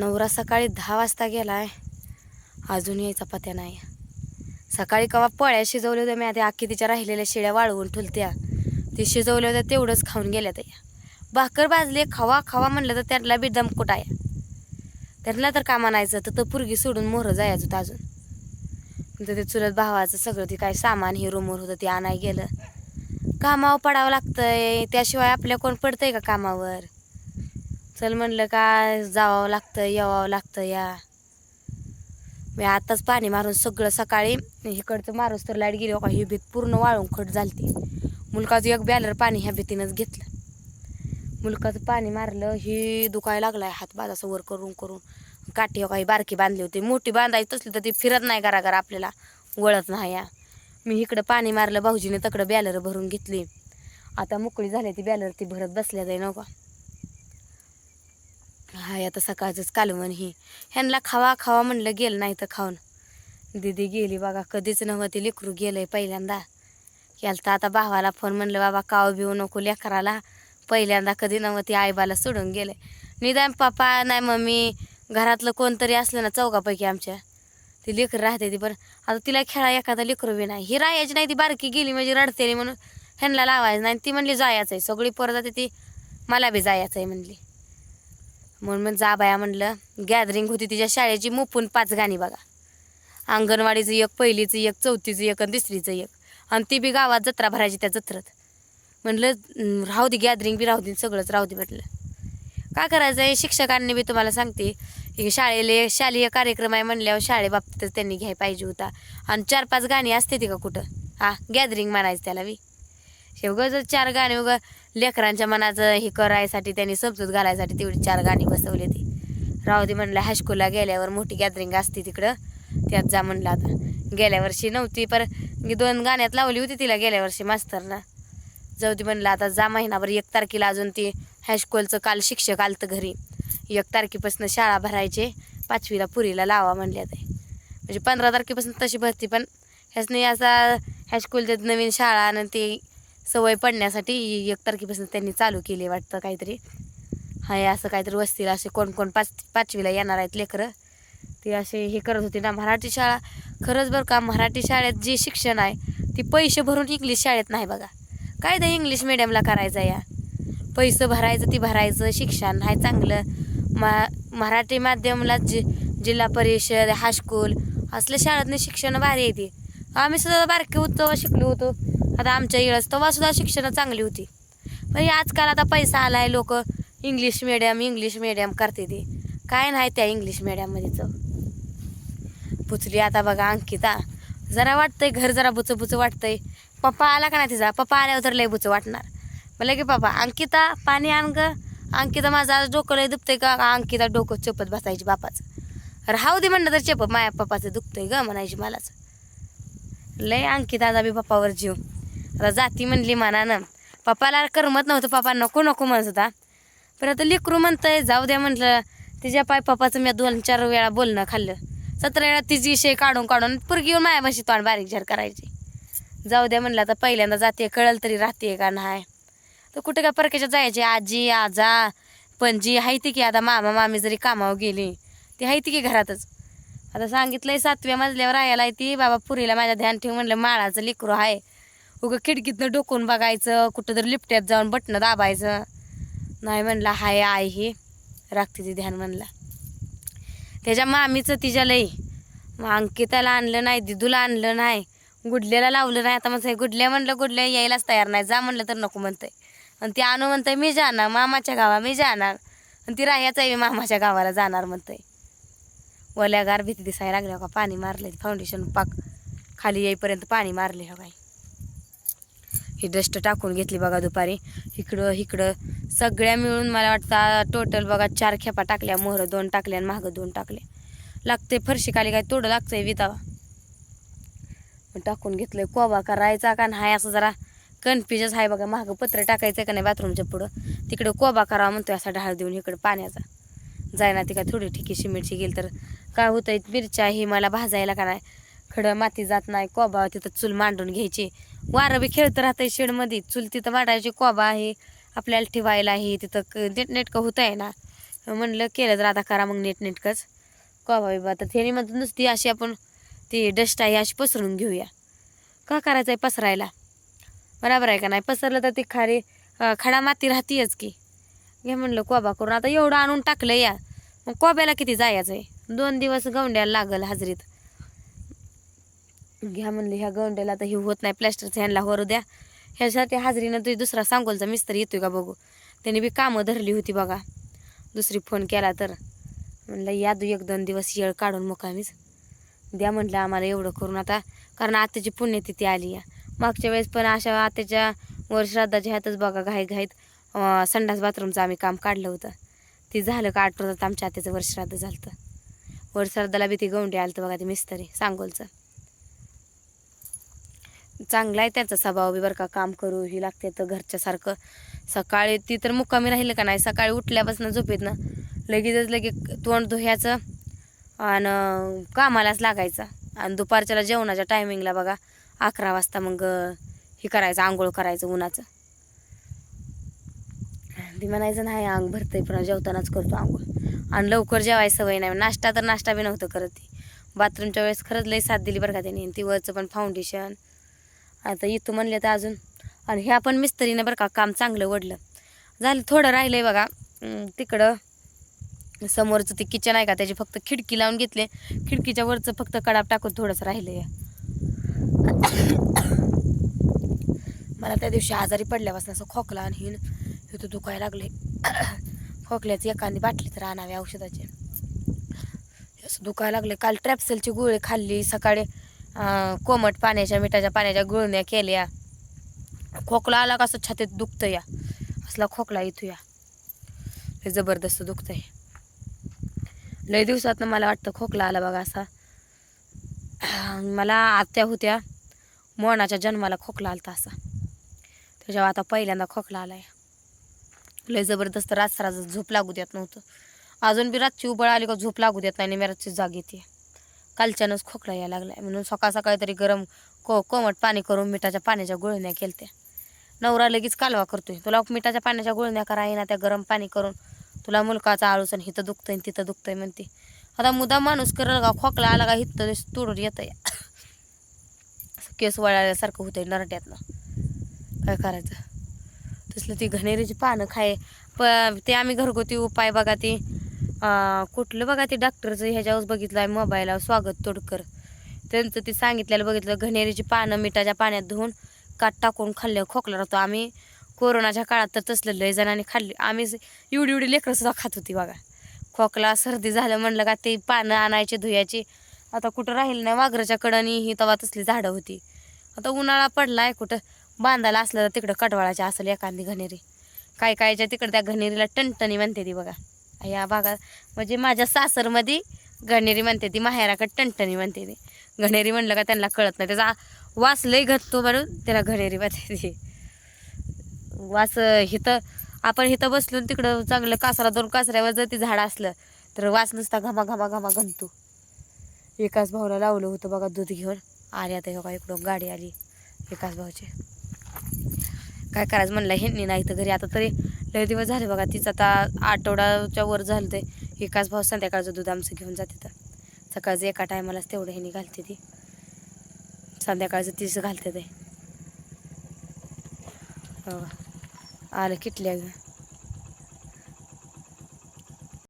नवरा सकाळी दहा वाजता गेलाय. अजून यायचा पत्या नाही. सकाळी कवा पळ्या शिजवल्या होत्या मी आता अख्खी तिच्या राहिलेल्या शिळ्या वाळवून ठुलत्या ती शिजवल्या होत्या तेवढंच खाऊन गेल्या त्या. भाकर भाजले खावा खावा म्हणलं तर त्यांना बी दम आहे. त्यांना तर कामा नाहीचं तर तो पुरगी सोडून मोहरं जायचं होतं अजून. तर ते चुलत भावाचं सगळं ते काय सामान हे रूमवर होतं ते आणाय गेलं. कामावर पडावं लागतंय त्याशिवाय आपल्या कोण पडतंय का कामावर? चल म्हणलं का जावं लागतं यावं लागतं या. मी आताच पाणी मारून सगळं सकाळी इकडचं मारूस तर लाइट गेली का ही भीत पूर्ण वाळून खट झालती. मुलकाचं एक बॅलर पाणी ह्या भीतीनंच घेतलं. मुलकाचं पाणी मारलं ही दुखायला लागलाय हात बाद असं वर करून करून. काठी काही बारकी बांधली होती. मोठी बांधायची तसली तर ती फिरत नाही करा करा आपल्याला वळत नाही या. मी इकडं पाणी मारलं भाऊजीने तकडं बॅलर भरून घेतली. आता मोकळी झाली ती बॅलर ती भरत बसल्या जाई नका हाय आता सकाळचंच कालवण ही. ह्यांना खावा खावा म्हणलं गेलं नाही तर खाऊन. दिदी गेली बघा कधीच नव्हती लेकरू गेलंय पहिल्यांदा. केलं तर आता भावाला फोन म्हणलं बाबा काव बिऊ नको लेकराला. पहिल्यांदा कधी नव्हती आईबाला सोडून गेले. निदान पापा नाही मम्मी घरातलं कोणतरी असलं ना चौघापैकी आमच्या. ती लेकरं राहते ती पण आता तिला खेळा एखादा लेकरू बी नाही. ही राहायची नाही ती बारकी गेली म्हणजे रडते म्हणून ह्यांना लावायचं नाही. ती म्हणली जायचं आहे सगळी पोरं जाते ती. मला बी जायचं आहे म्हणली. म्हणून मग जा बाया म्हणलं गॅदरिंग होती तिच्या शाळेची मुपून पाच गाणी बघा. अंगणवाडीचं एक पहिलीचं एक चौथीचं एक आणि तिसरीचं एक. आणि ती बी गावात जत्रा भरायची त्या जत्रात. म्हणलं राहू दे गॅदरिंग बी राहू दे सगळंच राहू दे म्हटलं. काय करायचं आहे? शिक्षकांनी बी तुम्हाला सांगते की शाळेले शालेय कार्यक्रम आहे म्हणल्यावर शाळेबाबतीतच त्यांनी घ्याय पाहिजे होता. आणि चार पाच गाणी असते ती का कुठं? हा गॅदरिंग म्हणायचं त्याला बी. शेवगं जर चार गाणी वगैरे लेकरांच्या मनाचं हे करायसाठी त्यांनी समजूत घालायसाठी तेवढी चार गाणी बसवली ती. राहू दे म्हणलं हायस्कूलला गेल्यावर मोठी गॅदरिंग असते तिकडं. त्यात जा म्हणलं आता. गेल्या वर्षी नव्हती पर मी दोन गाण्यात लावली होती तिला गेल्या वर्षी मास्तरना. जाऊ दे म्हणलं आता जा महिनाभर एक तारखेला अजून ती हायस्कूलचं काल शिक्षक आलतं घरी. एक तारखेपासून शाळा भरायचे पाचवीला पुरीला लावा म्हणले ते. म्हणजे पंधरा तारखेपासून तशी भरती पण ह्याच नाही असा हायस्कूलच्या नवीन शाळा आणि ते सवय पडण्यासाठी एक तारखेपासून त्यांनी चालू केली वाटतं काहीतरी. हाय असं काहीतरी वस्तीला असे कोण कोण पाच पाचवीला येणार आहेत लेकरं. ते असे हे करत होते ना मराठी शाळा. खरंच बरं का मराठी शाळेत जे शिक्षण आहे ती पैसे भरून इंग्लिश शाळेत नाही बघा. काय ते इंग्लिश मिडियमला करायचं या. पैसे भरायचं ती भरायचं शिक्षण आहे चांगलं. मा मराठी माध्यमला जि जिल्हा परिषद हायस्कूल असल्या शाळेतनं शिक्षण भारी येते आम्ही सुद्धा बारके उत्सव शिकलो होतो. आता आमच्या इळस तेव्हासुद्धा शिक्षणं चांगली होती. पण हे आजकाल आता पैसा आलाय लोक इंग्लिश मिडियम इंग्लिश मिडियम करते ते. काय नाही त्या इंग्लिश मिडियममध्ये चव पुचली आता बघा अंकिता. जरा वाटतंय घर जरा बुचं बुचं वाटतंय. पप्पा आला का नाही तिचा? पप्पा आल्यावर तर लय बुचं वाटणार. म्हणलं की पप्पा अंकिता पाणी आण ग. अंकिता माझं आज डोकं लय दुखतंय का अंकिता डोकं चपत बसायची बापाचं. राहू दे म्हणलं तर चेपत. माया पप्पाचं दुखतंय ग म्हणायची मलाच. लय अंकिताचा बी पप्पावर जीव. आता जाती म्हणली मनानं. पप्पाला करमत नव्हतं पप्पा नको नको म्हणत होता. पण आता लेकरू म्हणतंय जाऊ द्या म्हटलं तिच्या पाय पप्पाचं मी दोन चार वेळा बोलणं खाल्लं. सतरा वेळा तिची विषय काढून काढून पुरगी येऊन मायापाशी तोंड बारीक झार करायची. जाऊ द्या म्हणलं आता पहिल्यांदा जाते कळल तरी राहते का नाही. तर कुठे का परकेच्या जायचे आजी आजा पणजी हायती की आता मामा मामी जरी कामावर गेली ती हायती की घरातच. आता सांगितलंय सातव्या मजल्यावर राहायला ती बाबा पुरीला माझ्या ध्यान ठेवून म्हणलं माळाचं लेकरू आहे उगं खिडकीतनं डोकून बघायचं कुठं तरी लिफ्ट्यात जाऊन बटणं दाबायचं. नाही म्हणला हाय आय ही. राखते ती ध्यान म्हणला. त्याच्या मामीचं तिच्या लई. मग अंकिताला आणलं नाही दिदूला आणलं नाही गुडल्याला लावलं नाही. आता म्हणतंय गुडल्या म्हणलं गुडल्या यायलाच तयार नाही. जा म्हणलं तर नको म्हणतंय. आणि ती आणू म्हणतंय मी जाणार. मामाच्या गावा मी जाणार. आणि ती राह्याचा आहे मी मामाच्या गावाला जाणार म्हणतंय. ओल्यागार भीती दिसायला लागल्या का पाणी मारले फाउंडेशन पाक खाली येईपर्यंत पाणी मारले हो काय ही डस्ट टाकून घेतली बघा दुपारी. इकडं इकडं. सगळ्या मिळून मला वाटतं टोटल बघा चार खेपा टाकल्या. मोहरं दोन टाकल्या आणि मागं दोन टाकले. लागते फरशी खाली काय तोडं लागतंय वितावा टाकून घेतलंय कोबा करायचा का नाही असं जरा कन्फ्युजच आहे बघा. मागं पत्र टाकायचं का नाही बाथरूमच्या पुढं? तिकडं कोबा करावा म्हणतोय असा ढाळ देऊन इकडं पाण्याचा. जायना ती काय थोडी ठिकी शिमिरची गेली तर. काय होतंय? मिरच्या ही मला भाजायला का नाही? खडं माती जात नाही. कोबा तिथं चूल मांडून घ्यायची. वारं बी खेळत राहतंय शेडमध्ये. चुल तिथं वाढायची कोबा आहे आपल्याला ठेवायला आहे तिथं क- नीट नेटकं होत आहे ना. म्हणलं केलं तर आता करा मग नीट नेटकंच कोबा बिबा तर त्याने म्हणतो नुसती अशी आपण ती डस्ट आहे अशी पसरून घेऊया. का करायचं आहे पसरायला? बरोबर आहे का नाही? पसरलं तर ती खारी खडा माती राहतीच की. घे म्हणलं कोबा करून. आता एवढं आणून टाकलं या. मग कोब्याला किती जायचं आहे दोन दिवस गवंड्याला लागल हाजरीत. घ्या म्हणलं ह्या गवंड्याला आता हे होत नाही प्लॅस्टरचं ह्यांना होरू द्या. ह्यासाठी हाजरीनं तुझी दुसरा सांगोलचा मिस्त्री येतोय का बघू? त्याने बी कामं धरली होती बघा. दुसरी फोन केला तर. म्हणलं या दू एक दोन दिवस येळ काढून मुकामीच द्या म्हटलं आम्हाला एवढं करून आता. कारण आत्याची पुण्यतिथी आली या. मागच्या वेळेस पण अशा आत्याच्या वर श्राद्धाच्या ह्यातच बघा घाई घाईत संडास बाथरूमचं आम्ही काम काढलं होतं. ते झालं का आठ आमच्या आत्याचं वर श्राद्ध झालं वर श्राद्धाला बी ती गवंडी आलं बघा ते मिस्तरी सांगोलचं. चांगला आहे त्याचा स्वभाव बी बरं का काम करू ही लागते तर घरच्यासारखं सकाळी ती तर मुक्कामी राहिलं का नाही? सकाळी उठल्यापासून झोपेत ना. लगेचच लगे तोंड धुयाचं आणि कामालाच लागायचं. आणि दुपारच्याला जेवणाच्या टायमिंगला बघा अकरा वाजता मग हे करायचं आंघोळ करायचं उन्हाचं. ती म्हणायचं नाही अंग भरतंय पण जेवतानाच करतो आंघोळ. आणि लवकर जेवायची सवय नाही. नाश्ता तर नाश्ता बी नव्हतं करत ती. बाथरूमच्या वेळेस खरंच लई साथ दिली बरं का त्यांनी. तिवरचं ती वरचं पण फाउंडेशन आता इथं म्हणले तर अजून. आणि ह्या पण मिस्त्रीनं बरं का काम चांगलं वडलं झालं थोडं राहिलंय बघा. तिकडं समोरचं ते किचन आहे का त्याची फक्त खिडकी लावून घेतले. खिडकीच्या वरचं फक्त कडाप टाकून थोडंसं राहिलंय. मला त्या दिवशी आजारी पडल्यापासून असं खोकला आणि हिन इथं दुखायला लागले खोकल्याची एखादी बाटली तर आणावी औषधाची. असं दुखायला लागले काल ट्रॅप्सेलची गोळी खाल्ली सकाळी. कोमट पाण्याच्या मिठाच्या पाण्याच्या गुळण्या केल्या. खोकला आला का असं छातीत दुखतं या. असला खोकला इथूया या. हे जबरदस्त दुखतंय. लय दिवसात मला वाटतं खोकला आला बघा असा. मला आत्या होत्या मोनाच्या जन्माला खोकला आलता असा. त्याच्यावर आता पहिल्यांदा खोकला आलाय. लय जबरदस्त रात झोप लागू देत नव्हतं. अजून बी रातची उबळ आली का झोप लागू देत नाही मी रातची जाग येते. कालच्यानंच खोकला यायला लागलाय. म्हणून सकाळ सकाळी तरी गरम को कोमट पाणी करून मिठाच्या पाण्याच्या गुळण्या केलत्या. नवरा लगेच कालवा करतोय. तुला मिठाच्या पाण्याच्या गुळण्या करा ना त्या गरम पाणी करून. तुला मुलकाचा आळूसन आणि हिथं दुखतंय तिथं दुखतंय म्हणते. आता मुदा माणूस करल का? खोकला आला का? हिथं तोडून येतं केस वळाल्यासारखं होतंय नरट्यातनं काय करायचं? तसलं ती घनेरीची पानं खाय प ते आम्ही घरगुती उपाय बघा ती. कुठलं बघा ते डॉक्टरचं ह्याच्यावर बघितलं आहे मोबाईलवर स्वागत तोडकर. त्यांचं ते सांगितलेलं बघितलं घनेरीची पानं मिठाच्या पाण्यात धुवून काट टाकून खाल्लं खोकला राहतो. आम्ही कोरोनाच्या काळात तर तसलं लय जणांनी खाल्ली. आम्ही एवढी एवढी लेकरंसुद्धा खात होती बघा. खोकला सर्दी झालं म्हणलं का ते पानं आणायचे धुयाची आता कुठं राहिलं नाही वाघराच्या कडानी ही तवा तसली झाडं होती. आता उन्हाळा पडला आहे कुठं बांधायला असलं तर तिकडं कटवाळाचे असेल एखादी घनेरी. काय कायच्या तिकडं त्या घनेरीला टणटणी म्हणते ती बघा. या भागात म्हणजे माझ्या सासरमध्ये गणेरी म्हणते ती माहेराकडे टणटणी म्हणते ती. घणेरी म्हणलं का त्यांना कळत नाही. त्याचा वास लई घटतो म्हणून त्याला घनेरी म्हणते ती. वास हिथं आपण हिथं बसलो तिकडं चांगलं कासरा दोन कासऱ्यावर जर ती झाडं असलं तर वास नुसता घमा घमा घमा घनतो एकाच भाऊला लावलं होतं बघा दूध घेऊन. आली आता हे बघा इकडून गाडी आली. एकाच भाऊची. काय करायचं म्हणलं ह्यांनी नाही तर घरी. आता तरी लय दिवस झाले बघा तीच आता आठवड्याच्या वर झालं ते एकाच भाऊ संध्याकाळचं दूध आमचं घेऊन जाते तर. सकाळचं एका टायमालाच तेवढं ह्यानी घालते ती. संध्याकाळचं तीच घालते ते. हो. आलं किटल्या